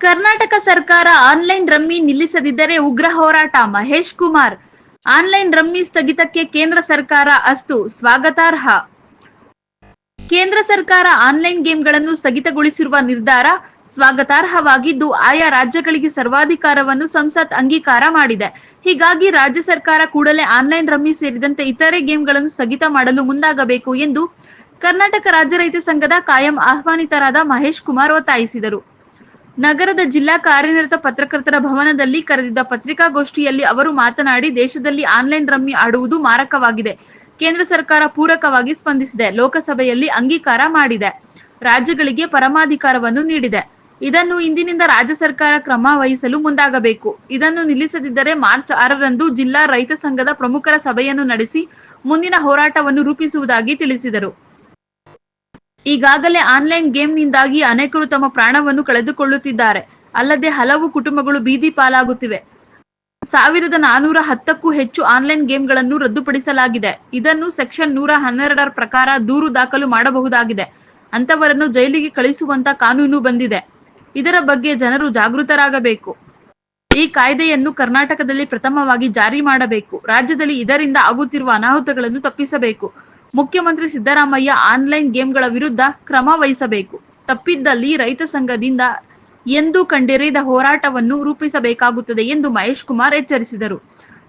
ಕರ್ನಾಟಕ ಸರ್ಕಾರ online rummy ನಿಲ್ಲಿಸದಿದ್ದರೆ ಉಗ್ರ ಹೋರಾಟ, ಮಹೇಶ್ ಕುಮಾರ್. ಆನ್ಲೈನ್ ರಮ್ಮಿ ಸ್ಥಗಿತಕ್ಕೆ ಕೇಂದ್ರ ಸರ್ಕಾರ ಅಸ್ತು, ಸ್ವಾಗತಾರ್ಹ. ಕೇಂದ್ರ ಸರ್ಕಾರ ಆನ್ಲೈನ್ ಗೇಮ್ಗಳನ್ನು ಸ್ಥಗಿತಗೊಳಿಸಿರುವ ನಿರ್ಧಾರ ಸ್ವಾಗತಾರ್ಹವಾಗಿದ್ದು, ಆಯಾ ರಾಜ್ಯಗಳಿಗೆ ಸರ್ವಾಧಿಕಾರವನ್ನು ಸಂಸತ್ ಅಂಗೀಕಾರ ಮಾಡಿದೆ. ಹೀಗಾಗಿ ರಾಜ್ಯ ಸರ್ಕಾರ ಕೂಡಲೇ ಆನ್ಲೈನ್ ರಮ್ಮಿ ಸೇರಿದಂತೆ ಇತರೆ ಗೇಮ್ಗಳನ್ನು ಸ್ಥಗಿತ ಮಾಡಲು ಮುಂದಾಗಬೇಕು ಎಂದು ಕರ್ನಾಟಕ ರಾಜ್ಯ ರೈತ ಸಂಘದ ಕಾಯಂ ಆಹ್ವಾನಿತರಾದ ಮಹೇಶ್ ಕುಮಾರ್ ಒತ್ತಾಯಿಸಿದರು. ನಗರದ ಜಿಲ್ಲಾ ಕಾರ್ಯನಿರತ ಪತ್ರಕರ್ತರ ಭವನದಲ್ಲಿ ಕರೆದಿದ್ದ ಪತ್ರಿಕಾಗೋಷ್ಠಿಯಲ್ಲಿ ಅವರು ಮಾತನಾಡಿ, ದೇಶದಲ್ಲಿ ಆನ್ಲೈನ್ ರಮ್ಮಿ ಆಡುವುದು ಮಾರಕವಾಗಿದೆ. ಕೇಂದ್ರ ಸರ್ಕಾರ ಪೂರಕವಾಗಿ ಸ್ಪಂದಿಸಿದೆ. ಲೋಕಸಭೆಯಲ್ಲಿ ಅಂಗೀಕಾರ ಮಾಡಿದೆ. ರಾಜ್ಯಗಳಿಗೆ ಪರಮಾಧಿಕಾರವನ್ನು ನೀಡಿದೆ. ಇದನ್ನು ಇಂದಿನಿಂದ ರಾಜ್ಯ ಸರ್ಕಾರ ಕ್ರಮ ವಹಿಸಲು ಮುಂದಾಗಬೇಕು. ಇದನ್ನು ನಿಲ್ಲಿಸದಿದ್ದರೆ ಮಾರ್ಚ್ ಆರರಂದು ಜಿಲ್ಲಾ ರೈತ ಸಂಘದ ಪ್ರಮುಖರ ಸಭೆಯನ್ನು ನಡೆಸಿ, ಮುಂದಿನ ಹೋರಾಟವನ್ನು ರೂಪಿಸುವುದಾಗಿ ತಿಳಿಸಿದರು. ಈಗಾಗಲೇ ಆನ್ಲೈನ್ ಗೇಮ್ನಿಂದಾಗಿ ಅನೇಕರು ತಮ್ಮ ಪ್ರಾಣವನ್ನು ಕಳೆದುಕೊಳ್ಳುತ್ತಿದ್ದಾರೆ. ಅಲ್ಲದೆ ಹಲವು ಕುಟುಂಬಗಳು ಬೀದಿ ಪಾಲಾಗುತ್ತಿವೆ. ಸಾವಿರದ ನಾನೂರ ಹತ್ತಕ್ಕೂ ಹೆಚ್ಚು ಆನ್ಲೈನ್ ಗೇಮ್ಗಳನ್ನು ರದ್ದುಪಡಿಸಲಾಗಿದೆ. ಇದನ್ನು ಸೆಕ್ಷನ್ ನೂರ ಹನ್ನೆರಡರ ಪ್ರಕಾರ ದೂರು ದಾಖಲು ಮಾಡಬಹುದಾಗಿದೆ. ಅಂತವರನ್ನು ಜೈಲಿಗೆ ಕಳಿಸುವಂತ ಕಾನೂನು ಬಂದಿದೆ. ಇದರ ಬಗ್ಗೆ ಜನರು ಜಾಗೃತರಾಗಬೇಕು. ಈ ಕಾಯ್ದೆಯನ್ನು ಕರ್ನಾಟಕದಲ್ಲಿ ಪ್ರಥಮವಾಗಿ ಜಾರಿ ಮಾಡಬೇಕು. ರಾಜ್ಯದಲ್ಲಿ ಇದರಿಂದ ಆಗುತ್ತಿರುವ ಅನಾಹುತಗಳನ್ನು ತಪ್ಪಿಸಬೇಕು. ಮುಖ್ಯಮಂತ್ರಿ ಸಿದ್ದರಾಮಯ್ಯ ಆನ್ಲೈನ್ ಗೇಮ್ಗಳ ವಿರುದ್ಧ ಕ್ರಮ ವಹಿಸಬೇಕು. ತಪ್ಪಿದ್ದಲ್ಲಿ ರೈತ ಸಂಘದಿಂದ ಎಂದು ಕಂಡಿರಿದ ಹೋರಾಟವನ್ನು ರೂಪಿಸಬೇಕಾಗುತ್ತದೆ ಎಂದು ಮಹೇಶ್ ಕುಮಾರ್ ಎಚ್ಚರಿಸಿದರು.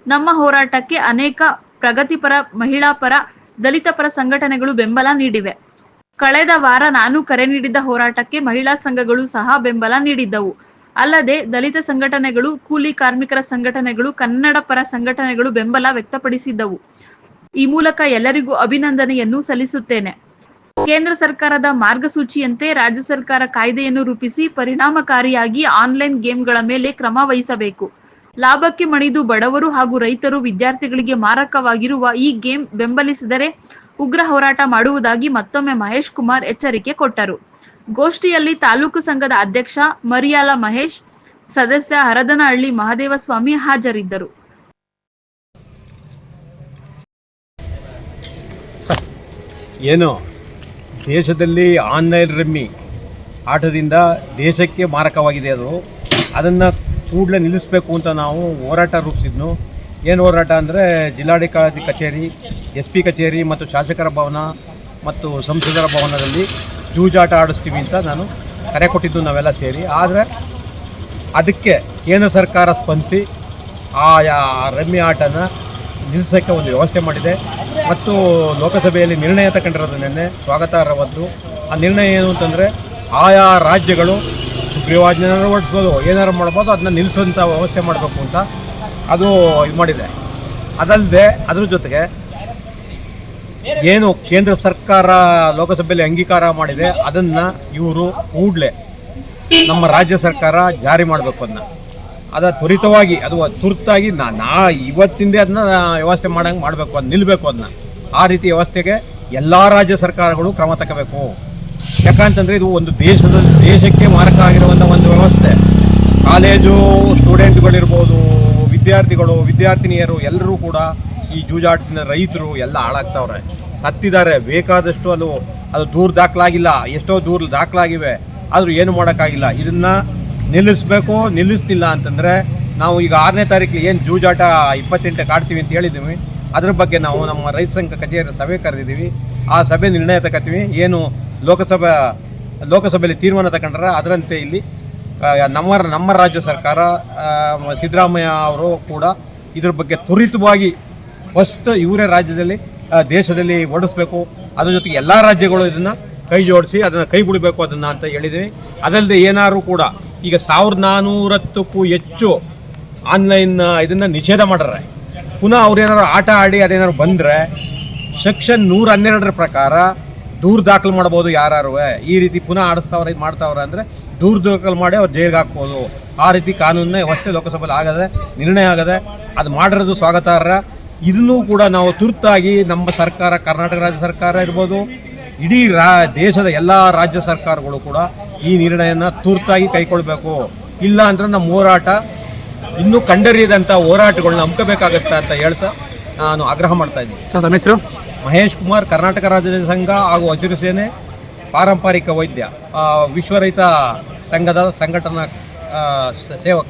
ನಮ್ಮ ಹೋರಾಟಕ್ಕೆ ಅನೇಕ ಪ್ರಗತಿಪರ, ಮಹಿಳಾ ಪರ, ದಲಿತ ಪರ ಸಂಘಟನೆಗಳು ಬೆಂಬಲ ನೀಡಿವೆ. ಕಳೆದ ವಾರ ನಾನು ಕರೆ ನೀಡಿದ್ದ ಹೋರಾಟಕ್ಕೆ ಮಹಿಳಾ ಸಂಘಗಳು ಸಹ ಬೆಂಬಲ ನೀಡಿದ್ದವು. ಅಲ್ಲದೆ ದಲಿತ ಸಂಘಟನೆಗಳು, ಕೂಲಿ ಕಾರ್ಮಿಕರ ಸಂಘಟನೆಗಳು, ಕನ್ನಡ ಪರ ಸಂಘಟನೆಗಳು ಬೆಂಬಲ ವ್ಯಕ್ತಪಡಿಸಿದ್ದವು. ಈ ಮೂಲಕ ಎಲ್ಲರಿಗೂ ಅಭಿನಂದನೆಯನ್ನು ಸಲ್ಲಿಸುತ್ತೇನೆ. ಕೇಂದ್ರ ಸರ್ಕಾರದ ಮಾರ್ಗಸೂಚಿಯಂತೆ ರಾಜ್ಯ ಸರ್ಕಾರ ಕಾಯ್ದೆಯನ್ನು ರೂಪಿಸಿ ಪರಿಣಾಮಕಾರಿಯಾಗಿ ಆನ್ಲೈನ್ ಗೇಮ್ಗಳ ಮೇಲೆ ಕ್ರಮ ವಹಿಸಬೇಕು. ಲಾಭಕ್ಕೆ ಮಣಿದು ಬಡವರು ಹಾಗೂ ರೈತರು ವಿದ್ಯಾರ್ಥಿಗಳಿಗೆ ಮಾರಕವಾಗಿರುವ ಈ ಗೇಮ್ ಬೆಂಬಲಿಸಿದರೆ ಉಗ್ರ ಹೋರಾಟ ಮಾಡುವುದಾಗಿ ಮತ್ತೊಮ್ಮೆ ಮಹೇಶ್ ಕುಮಾರ್ ಎಚ್ಚರಿಕೆ ಕೊಟ್ಟರು. ಗೋಷ್ಠಿಯಲ್ಲಿ ತಾಲೂಕು ಸಂಘದ ಅಧ್ಯಕ್ಷ ಮರಿಯಾಲ ಮಹೇಶ್, ಸದಸ್ಯ ಹರದನಹಳ್ಳಿ ಮಹದೇವಸ್ವಾಮಿ ಹಾಜರಿದ್ದರು. ಏನು? ದೇಶದಲ್ಲಿ ಆನ್ಲೈನ್ ರಮ್ಮಿ ಆಟದಿಂದ ದೇಶಕ್ಕೆ ಮಾರಕವಾಗಿದೆ ಅದು. ಅದನ್ನು ಕೂಡಲೇ ನಿಲ್ಲಿಸಬೇಕು ಅಂತ ನಾವು ಹೋರಾಟ ರೂಪಿಸಿದ್ನು. ಏನು ಹೋರಾಟ ಅಂದರೆ ಜಿಲ್ಲಾಧಿಕಾರಿ ಕಚೇರಿ, ಎಸ್ ಪಿ ಕಚೇರಿ ಮತ್ತು ಶಾಸಕರ ಭವನ ಮತ್ತು ಸಂಸದರ ಭವನದಲ್ಲಿ ಜೂಜಾಟ ಆಡಿಸ್ತೀವಿ ಅಂತ ನಾನು ಕರೆ ಕೊಟ್ಟಿದ್ದು ನಾವೆಲ್ಲ ಸೇರಿ. ಆದರೆ ಅದಕ್ಕೆ ಕೇಂದ್ರ ಸರ್ಕಾರ ಸ್ಪಂದಿಸಿ ಆ ರಮ್ಮಿ ಆಟನ ನಿಲ್ಲಿಸೋಕ್ಕೆ ಒಂದು ವ್ಯವಸ್ಥೆ ಮಾಡಿದೆ. ಮತ್ತು ಲೋಕಸಭೆಯಲ್ಲಿ ನಿರ್ಣಯ ತಗೊಂಡಿರೋದು ನಿನ್ನೆ. ಸ್ವಾಗತಾರ್ಹವದ್ದು. ಆ ನಿರ್ಣಯ ಏನು ಅಂತಂದರೆ, ಆಯಾ ರಾಜ್ಯಗಳು ಸುಗ್ರೀವಾಜ್ಞೆ ಹೊರಡಿಸ್ಬೋದು ಏನಾರು ಮಾಡ್ಬೋದು, ಅದನ್ನ ನಿಲ್ಲಿಸುವಂಥ ವ್ಯವಸ್ಥೆ ಮಾಡಬೇಕು ಅಂತ ಅದು ಇದು ಮಾಡಿದೆ. ಅದಲ್ಲದೆ ಅದ್ರ ಜೊತೆಗೆ ಏನು ಕೇಂದ್ರ ಸರ್ಕಾರ ಲೋಕಸಭೆಯಲ್ಲಿ ಅಂಗೀಕಾರ ಮಾಡಿದೆ, ಅದನ್ನು ಇವರು ಕೂಡಲೇ ನಮ್ಮ ರಾಜ್ಯ ಸರ್ಕಾರ ಜಾರಿ ಮಾಡಬೇಕು ಅದನ್ನ ಅದ ತ್ವರಿತವಾಗಿ, ಅದು ತುರ್ತಾಗಿ ನಾ ನಾ ಇವತ್ತಿಂದೇ ಅದನ್ನ ವ್ಯವಸ್ಥೆ ಮಾಡಂಗೆ ಮಾಡಬೇಕು, ಅದು ನಿಲ್ಲಬೇಕು ಅದನ್ನ ಆ ರೀತಿ ವ್ಯವಸ್ಥೆಗೆ ಎಲ್ಲ ರಾಜ್ಯ ಸರ್ಕಾರಗಳು ಕ್ರಮ ತಗೋಬೇಕು ಯಾಕಂತಂದರೆ ಇದು ಒಂದು ದೇಶದ, ದೇಶಕ್ಕೆ ಮಾರಕ ಆಗಿರುವಂಥ ಒಂದು ವ್ಯವಸ್ಥೆ. ಕಾಲೇಜು ಸ್ಟೂಡೆಂಟ್ಗಳಿರ್ಬೋದು, ವಿದ್ಯಾರ್ಥಿಗಳು, ವಿದ್ಯಾರ್ಥಿನಿಯರು ಎಲ್ಲರೂ ಕೂಡ ಈ ಜೂಜಾಟದಿಂದ ರೈತರು ಎಲ್ಲ ಹಾಳಾಗ್ತಾವ್ರೆ. ಸತ್ತಿದ್ದಾರೆ, ಬೇಕಾದಷ್ಟು ಅದು ಅದು ದೂರ ದಾಖಲಾಗಿಲ್ಲ, ಎಷ್ಟೋ ದೂರ ದಾಖಲಾಗಿವೆ, ಆದರೂ ಏನು ಮಾಡೋಕ್ಕಾಗಿಲ್ಲ. ಇದನ್ನು ನಿಲ್ಲಿಸ್ಬೇಕು ನಿಲ್ಲಿಸ್ತಿಲ್ಲ ಅಂತಂದರೆ ನಾವು ಈಗ ಆರನೇ ತಾರೀಕಿಗೆ ಏನು ಜೂಜಾಟ ಇಪ್ಪತ್ತೆಂಟಕ್ಕೆ ಆಡ್ತೀವಿ ಅಂತ ಹೇಳಿದ್ದೀವಿ ಅದ್ರ ಬಗ್ಗೆ ನಾವು ನಮ್ಮ ರೈತ ಸಂಘ ಕಚೇರಿ ಸಭೆ ಕರೆದಿದ್ದೀವಿ ಆ ಸಭೆ ನಿರ್ಣಯ ತಗೋತೀವಿ ಏನು ಲೋಕಸಭಾ, ಲೋಕಸಭೆಯಲ್ಲಿ ತೀರ್ಮಾನ ತಗೊಂಡ್ರೆ ಅದರಂತೆ ಇಲ್ಲಿ ನಮ್ಮ ನಮ್ಮ ರಾಜ್ಯ ಸರ್ಕಾರ ಸಿದ್ದರಾಮಯ್ಯ ಅವರು ಕೂಡ ಇದ್ರ ಬಗ್ಗೆ ತ್ವರಿತವಾಗಿ ಫಸ್ಟ್ ಇವರೇ ರಾಜ್ಯದಲ್ಲಿ ದೇಶದಲ್ಲಿ ಓಡಿಸ್ಬೇಕು. ಅದ್ರ ಜೊತೆಗೆ ಎಲ್ಲ ರಾಜ್ಯಗಳು ಇದನ್ನು ಕೈ ಜೋಡಿಸಿ, ಅದನ್ನು ಕೈ ಬಿಡಬೇಕು ಅದನ್ನು ಅಂತ ಹೇಳಿದ್ದೀವಿ ಅದಲ್ಲದೆ ಏನಾದರೂ ಕೂಡ ಈಗ ಸಾವಿರದ ನಾನ್ನೂರತ್ತಕ್ಕೂ ಹೆಚ್ಚು ಆನ್ಲೈನ್ ಇದನ್ನು ನಿಷೇಧ ಮಾಡ್ರೆ ಪುನಃ ಅವ್ರೇನಾದ್ರು ಆಟ ಆಡಿ ಅದೇನಾದ್ರು ಬಂದರೆ ಸೆಕ್ಷನ್ ನೂರ ಹನ್ನೆರಡರ ಪ್ರಕಾರ ದೂರು ದಾಖಲು ಮಾಡ್ಬೋದು ಯಾರು ಈ ರೀತಿ ಪುನಃ ಆಡಿಸ್ತಾವ್ರೆ, ಇದು ಮಾಡ್ತಾವ್ರೆ ಅಂದರೆ ದೂರು ದಾಖಲು ಮಾಡಿ ಅವ್ರು ಜೈಲಿಗೆ ಹಾಕ್ಬೋದು. ಆ ರೀತಿ ಕಾನೂನೇ ವ್ಯವಸ್ಥೆ ಲೋಕಸಭೆಯಲ್ಲಿ ಆಗದೆ, ನಿರ್ಣಯ ಆಗದೆ ಅದು ಮಾಡಿರೋದು ಸ್ವಾಗತಾರ್ಹ. ಇದನ್ನೂ ಕೂಡ ನಾವು ತುರ್ತಾಗಿ ನಮ್ಮ ಸರ್ಕಾರ, ಕರ್ನಾಟಕ ರಾಜ್ಯ ಸರ್ಕಾರ ಇರ್ಬೋದು, ಇಡೀ ರಾ, ದೇಶದ ಎಲ್ಲ ರಾಜ್ಯ ಸರ್ಕಾರಗಳು ಕೂಡ ಈ ನಿರ್ಣಯನ ತುರ್ತಾಗಿ ಕೈಗೊಳ್ಬೇಕು ಇಲ್ಲ ಅಂದ್ರೆ ನಮ್ಮ ಹೋರಾಟ ಇನ್ನೂ ಕಂಡರಿಯದಂತ ಹೋರಾಟಗಳನ್ನ ಹಮ್ಕೋಬೇಕಾಗತ್ತೆ ಅಂತ ಹೇಳ್ತಾ ನಾನು ಆಗ್ರಹ ಮಾಡ್ತಾ ಇದ್ದೀನಿ. ಮಹೇಶ್ ಕುಮಾರ್ ಕರ್ನಾಟಕ ರಾಜ್ಯ ಸಂಘ ಹಾಗೂ ಹಸಿರು ಸೇನೆ ಪಾರಂಪರಿಕ ವೈದ್ಯ ವಿಶ್ವರಹಿತ ಸಂಘದ ಸಂಘಟನಾ ಸೇವಕ.